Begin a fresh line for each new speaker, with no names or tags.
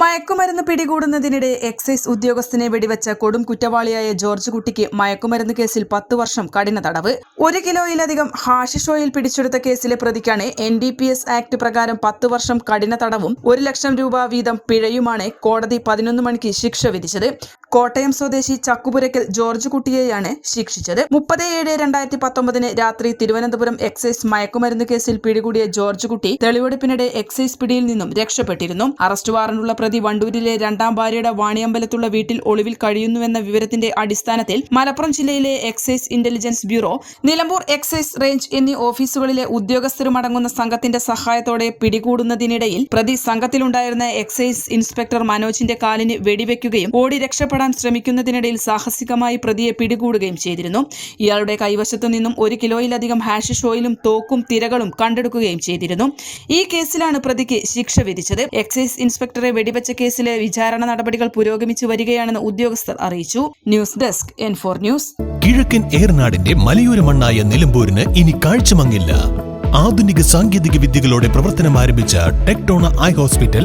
മയക്കുമരുന്ന് പിടികൂടുന്നതിനിടെ എക്സൈസ് ഉദ്യോഗസ്ഥനെ വെടിവെച്ച കൊടും കുറ്റവാളിയായ ജോർജ് കുട്ടിക്ക് മയക്കുമരുന്ന് കേസിൽ പത്ത് വർഷം കഠിന തടവ്. ഒരു കിലോയിലധികം ഹാഷിഷ് ഓയിൽ പിടിച്ചെടുത്ത കേസിലെ പ്രതിക്കാണ് N D P S act പ്രകാരം പത്ത് വർഷം കഠിന തടവും ഒരു ലക്ഷം രൂപ വീതം പിഴയുമാണ് കോടതി പതിനൊന്ന് മണിക്ക് ശിക്ഷ വിധിച്ചത്. കോട്ടയം സ്വദേശി ചക്കുപുരയ്ക്കൽ ജോർജ് കുട്ടിയെയാണ് ശിക്ഷിച്ചത്. മുപ്പത് ഏഴ് രണ്ടായിരത്തി പത്തൊമ്പതിന് രാത്രി തിരുവനന്തപുരം എക്സൈസ് മയക്കുമരുന്ന് കേസിൽ പിടികൂടിയ ജോർജ് കുട്ടി തെളിവെടുപ്പിനിടെ എക്സൈസ് പിടിയിൽ നിന്നും രക്ഷപ്പെട്ടിരുന്നു. അറസ്റ്റ് വാറണ്ടുള്ള പ്രതി വണ്ടൂരിലെ രണ്ടാം ഭാര്യയുടെ വാണിയമ്പലത്തുള്ള വീട്ടിൽ ഒളിവിൽ കഴിയുന്നുവെന്ന വിവരത്തിന്റെ അടിസ്ഥാനത്തിൽ മലപ്പുറം ജില്ലയിലെ excise intelligence bureau Nilambur excise range എന്നീ ഓഫീസുകളിലെ ഉദ്യോഗസ്ഥരുമടങ്ങുന്ന സംഘത്തിന്റെ സഹായത്തോടെ പിടികൂടുന്നതിനിടയിൽ പ്രതി സംഘത്തിലുണ്ടായിരുന്ന എക്സൈസ് ഇൻസ്പെക്ടർ മനോജിന്റെ കാലിന് വെടിവെക്കുകയും ഓടി രക്ഷപ്പെടാൻ ശ്രമിക്കുന്നതിനിടയിൽ സാഹസികമായി പ്രതിയെ പിടികൂടുകയും ചെയ്തിരുന്നു. ഇയാളുടെ കൈവശത്തു നിന്നും ഒരു കിലോയിലധികം ഹാഷിഷ് ഓയിലും തോക്കും തിരകളും കണ്ടെടുക്കുകയും ചെയ്തിരുന്നു. ഈ കേസിലാണ് പ്രതിക്ക് ശിക്ഷ വിധിച്ചത്. എക്സൈസ് ഇൻസ്പെക്ടറെ വെടിവെച്ച കേസിലെ വിചാരണ നടപടികൾ പുരോഗമിച്ചു വരികയാണെന്ന് ഉദ്യോഗസ്ഥർ അറിയിച്ചു. News desk N four news.
കിഴക്കൻ ഏർനാടിന്റെ മലയോര മണ്ണായ നിലമ്പൂരിന് ഇനി കാഴ്ചമങ്ങില്ല. ആധുനിക സാങ്കേതിക വിദ്യകളോടെ പ്രവർത്തനം ആരംഭിച്ച ടെക്ടോണ ഐ ഹോസ്പിറ്റൽ